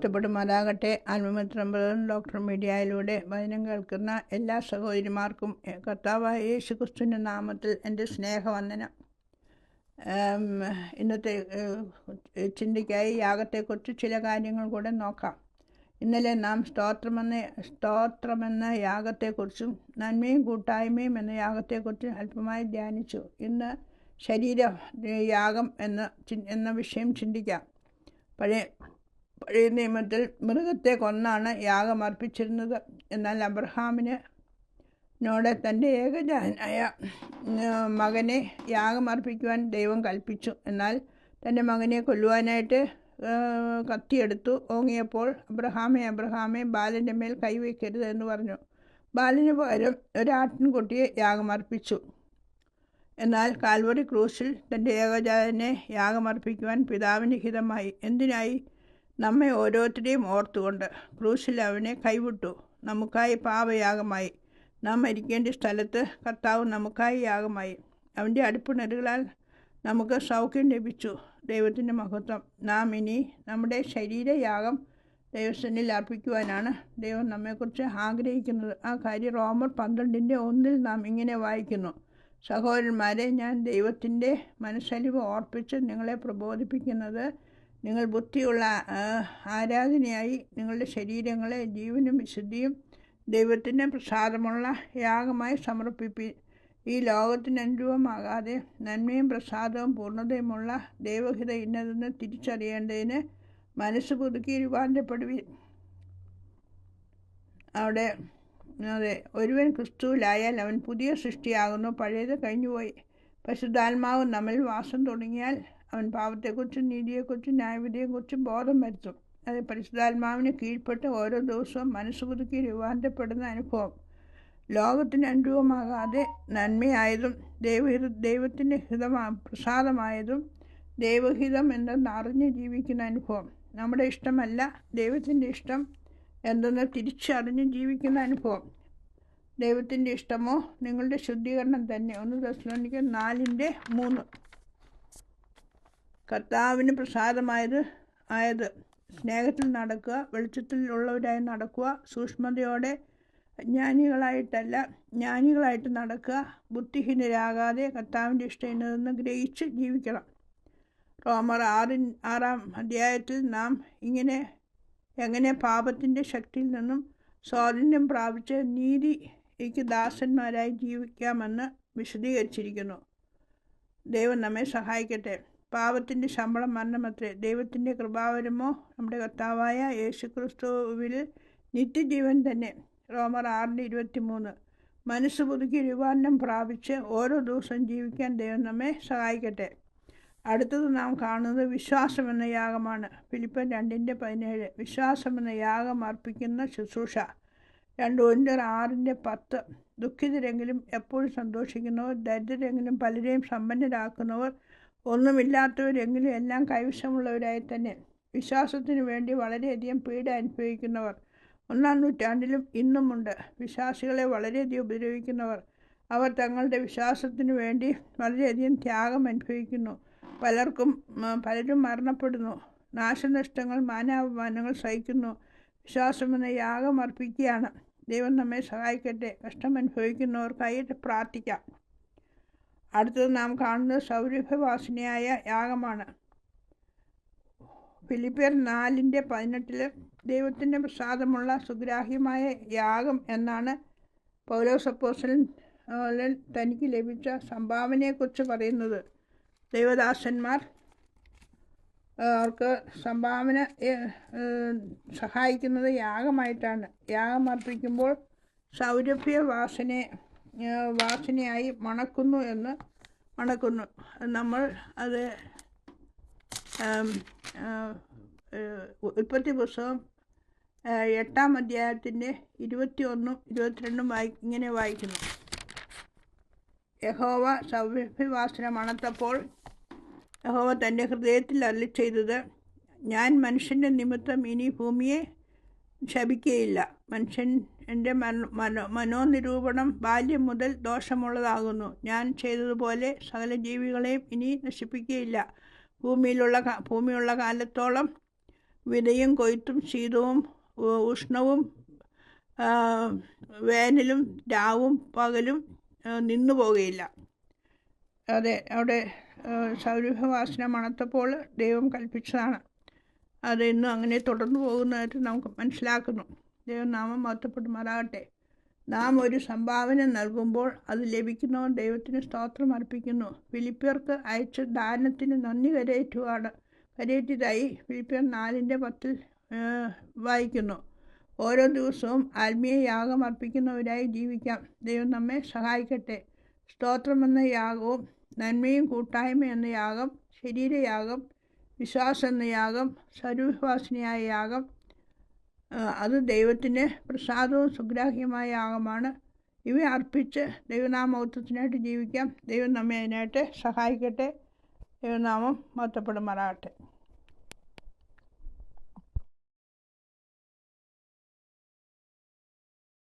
മഹത്വപ്പെടുമാറാകട്ടെ ആത്മമിത്രം doctor മീഡിയയിലൂടെ വചനം കേൾക്കുന്ന എല്ലാ സഹോദരിമാർക്കും കർത്താവായ യേശു ക്രിസ്തുവിന്റെ നാമത്തിൽ എന്റെ സ്നേഹവന്ദനം. ഇന്നത്തെ ചിന്തയ്ക്കായി യാഗത്തെക്കുറിച്ച് ചില കാര്യങ്ങൾ കൂടെ നോക്കാം. ഇന്നലെ നാം സ്തോത്രമെന്ന സ്തോത്രമെന്ന യാഗത്തെക്കുറിച്ചും നന്മയും കൂട്ടായ്മയും എന്ന യാഗത്തെക്കുറിച്ചും അല്പമായി ധ്യാനിച്ചു. ഇന്ന് ശരീര യാഗം എന്ന എന്ന വിഷയം ചിന്തിക്കാം. പഴയ പഴയ നിയമത്തിൽ മൃഗത്തെ കൊന്നാണ് യാഗം അർപ്പിച്ചിരുന്നത് എന്നാൽ അബ്രഹാമിന് നോടെ തന്റെ ഏകജാതനായ ഉം, മകനെ യാഗം അർപ്പിക്കുവാൻ ദൈവം കൽപ്പിച്ചു. എന്നാൽ തന്റെ മകനെ കൊല്ലുവാനായിട്ട് കത്തിയെടുത്തു. ഓങ്ങിയപ്പോൾ അബ്രഹാമെ അബ്രഹാമെ ബാലന്റെ മേൽ കൈവയ്ക്കരുത് എന്ന് പറഞ്ഞു. ബാലിന് പകരം ഒരാട്ടിൻകുട്ടിയെ യാഗം അർപ്പിച്ചു എന്നാൽ കാൽവറി ക്രൂസിൽ തന്റെ ഏകജാതനെ യാഗമർപ്പിക്കുവാൻ പിതാവിന് ഹിതമായി. എന്തിനായി? നമ്മെ ഓരോരുത്തരെയും ഓർത്തുകൊണ്ട് ക്രൂസിൽ അവനെ കൈവിട്ടു. നമുക്കായി പാപയാഗമായി. നാം മരിക്കേണ്ട സ്ഥലത്ത് കർത്താവ് നമുക്കായി യാഗമായി. അവന്റെ അടുപ്പിണറുകളാൽ നമുക്ക് സൗഖ്യം ലഭിച്ചു ദൈവത്തിന്റെ മഹത്വം. നാം ഇനി നമ്മുടെ ശരീരയാഗം ദൈവസ്ഥനിൽ അർപ്പിക്കുവാനാണ് ദൈവം നമ്മെക്കുറിച്ച് ആഗ്രഹിക്കുന്നത്. ആ കാര്യം റോമർ പന്ത്രണ്ടിന്റെ ഒന്നിൽ നാം ഇങ്ങനെ വായിക്കുന്നു. സഹോദരന്മാരെ ഞാൻ ദൈവത്തിന്റെ മനസ്സലിവ് ഓർപ്പിച്ച് നിങ്ങളെ പ്രബോധിപ്പിക്കുന്നത് നിങ്ങൾ ബുദ്ധിയുള്ള ആരാധനയായി നിങ്ങളുടെ ശരീരങ്ങളെ ജീവനും വിശുദ്ധിയും ദൈവത്തിന് പ്രസാദമുള്ള യാഗമായി സമർപ്പിപ്പി. ഈ ലോകത്തിന് അനുരൂപമാകാതെ നന്മയും പ്രസാദവും പൂർണതയുമുള്ള ദൈവഹിത ഇന്നതെന്ന് തിരിച്ചറിയേണ്ടതിന് മനസ്സ് പുതുക്കി രൂപാന്തരപ്പെടുവി. അവിടെ അതെ ഒരുവൻ ക്രിസ്തുവിലായാൽ അവൻ പുതിയ സൃഷ്ടിയാകുന്നു പഴയത് കഴിഞ്ഞുപോയി. പരിശുദ്ധാത്മാവ് നമ്മിൽ വാസം തുടങ്ങിയാൽ അവൻ പാപത്തെക്കുറിച്ചും നീതിയെക്കുറിച്ചും ന്യായവിധിയെക്കുറിച്ചും ബോധം വരുത്തും. അത് പരിശുദ്ധാത്മാവിന് കീഴ്പ്പെട്ട് ഓരോ ദിവസവും മനസ്സ് പുതുക്കി രൂപാന്തരപ്പെടുന്ന അനുഭവം. ലോകത്തിന് അനുരൂപമാകാതെ നന്മയായതും ദൈവഹിത ദൈവത്തിന്റെ ഹിതമാ പ്രസാദമായതും ദൈവഹിതം എന്തെന്ന് അറിഞ്ഞ് ജീവിക്കുന്ന അനുഭവം. നമ്മുടെ ഇഷ്ടമല്ല ദൈവത്തിന്റെ ഇഷ്ടം എന്തെന്ന് തിരിച്ചറിഞ്ഞ് ജീവിക്കുന്ന അനുഭവം. ദൈവത്തിന്റെ ഇഷ്ടമോ നിങ്ങളുടെ ശുദ്ധീകരണം തന്നെ. ഒന്ന് ദശലോണിക്ക് നാലിന്റെ മൂന്ന്. കർത്താവിന് പ്രസാദമായത് ആയത് സ്നേഹത്തിൽ നടക്കുക വെളിച്ചത്തിൽ ഉള്ളവരായി നടക്കുക സൂക്ഷ്മതയോടെ ജ്ഞാനികളായിട്ടല്ല ജ്ഞാനികളായിട്ട് നടക്കുക ബുദ്ധിഹീനരാകാതെ കർത്താവിന്റെ ഇഷ്ടം എന്നതെന്ന് ഗ്രഹിച്ച് ജീവിക്കണം. റോമർ ആറിൻ ആറാം അധ്യായത്തിൽ നാം ഇങ്ങനെ എങ്ങനെ പാപത്തിന്റെ ശക്തിയിൽ നിന്നും സ്വാതന്ത്ര്യം പ്രാപിച്ച് നീതിക്ക് ദാസന്മാരായി ജീവിക്കാമെന്ന് വിശദീകരിച്ചിരിക്കുന്നു. ദൈവം നമ്മെ സഹായിക്കട്ടെ. പാപത്തിന്റെ ശമ്പളം മരണമത്രേ. ദൈവത്തിന്റെ കൃപാവരമോ നമ്മുടെ കർത്താവായ യേശുക്രിസ്തുവിൽ നിത്യജീവൻ തന്നെ. റോമർ ആറിന്റെ ഇരുപത്തി മൂന്ന് മനസ്സ് പുതുക്കി രൂപാന്തം പ്രാപിച്ച് ഓരോ ദിവസവും ജീവിക്കാൻ ദൈവം നമ്മെ സഹായിക്കട്ടെ. അടുത്തത് നാം കാണുന്നത് വിശ്വാസം എന്ന യാഗമാണ്. ഫിലിപ്പൻ രണ്ടിന്റെ പതിനേഴ്. വിശ്വാസം എന്ന യാഗം അർപ്പിക്കുന്ന ശുശ്രൂഷ. രണ്ട് ഒൻപത് ആറിന്റെ പത്ത്. ദുഃഖിതരെങ്കിലും എപ്പോഴും സന്തോഷിക്കുന്നവർ ദരിദ്രരെങ്കിലും പലരെയും സമ്പന്നരാക്കുന്നവർ ഒന്നുമില്ലാത്തവരെങ്കിലും എല്ലാം കൈവശമുള്ളവരായി തന്നെ വിശ്വാസത്തിന് വേണ്ടി വളരെയധികം പീഡ അനുഭവിക്കുന്നവർ. ഒന്നാം നൂറ്റാണ്ടിലും ഇന്നുമുണ്ട്. വിശ്വാസികളെ വളരെയധികം ഉപദ്രവിക്കുന്നവർ. അവർ തങ്ങളുടെ വിശ്വാസത്തിന് വേണ്ടി വളരെയധികം ത്യാഗം അനുഭവിക്കുന്നു. പലർക്കും പലരും മരണപ്പെടുന്നു. നാശനഷ്ടങ്ങൾ മാനാപമാനങ്ങൾ സഹിക്കുന്നു. വിശ്വാസമെന്ന യാഗം അർപ്പിക്കുകയാണ്. ദൈവം നമ്മെ സഹായിക്കട്ടെ. കഷ്ടം അനുഭവിക്കുന്നവർക്കായിട്ട് പ്രാർത്ഥിക്കാം. അടുത്തത് നാം കാണുന്നത് സൗരഭവാസിനിയായ യാഗമാണ്. ഫിലിപ്പിയർ നാലിന്റെ പതിനെട്ടിൽ ദൈവത്തിന്റെ പ്രസാദമുള്ള സുഗ്രാഹ്യമായ യാഗം എന്നാണ് പൗലോസപ്പോസലൻ തനിക്ക് ലഭിച്ച സംഭാവനയെക്കുറിച്ച് പറയുന്നത്. ദൈവദാസന്മാർ അവർക്ക് സംഭാവന സഹായിക്കുന്നത് യാഗമായിട്ടാണ്. യാഗം അർപ്പിക്കുമ്പോൾ സൗരഭ്യ വാസന ഏ, വാസനയായി മണക്കുന്നു എന്ന് മണക്കുന്നു. നമ്മൾ അത് ഉൽപ്പത്തി പുസ്തകം എട്ടാം അധ്യായത്തിന്റെ ഇരുപത്തി ഒന്നും ഇരുപത്തിരണ്ടും വായി ഇങ്ങനെ വായിക്കുന്നു. യഹോവ സൗരഭ്യവാസന മണത്തപ്പോൾ യഹോവ തന്റെ ഹൃദയത്തിൽ അല്ലി ചെയ്തത് ഞാൻ മനുഷ്യന്റെ നിമിത്തം ഇനി ഭൂമിയെ ശപിക്കുകയില്ല മനുഷ്യൻ എന്റെ മനോ മനോ മനോനിരൂപണം ബാല്യം മുതൽ ദോഷമുള്ളതാകുന്നു. ഞാൻ ചെയ്തതുപോലെ സകല ജീവികളെയും ഇനി നശിപ്പിക്കുകയില്ല ഭൂമിയിലുള്ള ഭൂമിയുള്ള കാലത്തോളം വിതയും കൊയ്ത്തും ശീതവും ഉഷ്ണവും വേനലും രാവും പകലും നിന്നു പോകുകയില്ല അതെ അവിടെ സൗരഭവാസന മണത്തപ്പോൾ ദൈവം കൽപ്പിച്ചതാണ്. അത് ഇന്നും അങ്ങനെ തുടർന്നു പോകുന്നതായിട്ട് നമുക്ക് മനസ്സിലാക്കുന്നു. ദൈവനാമം മഹത്വപ്പെടുമാറാകട്ടെ നാം ഒരു സംഭാവന നൽകുമ്പോൾ അത് ലഭിക്കുന്നവൻ ദൈവത്തിന് സ്തോത്രം അർപ്പിക്കുന്നു. ഫിലിപ്പിയർക്ക് അയച്ച ദാനത്തിന് നന്ദി കരയേറ്റുവാണ്. കരയേറ്റിയതായി ഫിലിപ്പിയർ നാലിന്റെ പത്തിൽ വായിക്കുന്നു. ഓരോ ദിവസവും ആത്മീയ യാഗം അർപ്പിക്കുന്നവരായി ജീവിക്കാം. ദൈവം നമ്മെ സഹായിക്കട്ടെ. സ്തോത്രം എന്ന യാഗവും നന്മയും കൂട്ടായ്മ എന്ന യാഗം ശരീരയാഗം വിശ്വാസം എന്ന യാഗം സർവവിശ്വാസിനിയായ യാഗം അത് ദൈവത്തിന് പ്രസാദവും സുഗ്രാഹ്യമായ യാഗമാണ്. ഇവ അർപ്പിച്ച് ദൈവനാമൗത്വത്തിനായിട്ട് ജീവിക്കാം. ദൈവം നമ്മെ അതിനായിട്ട് സഹായിക്കട്ടെ. ദൈവനാമം മഹത്വപ്പെടുമാറാകട്ടെ.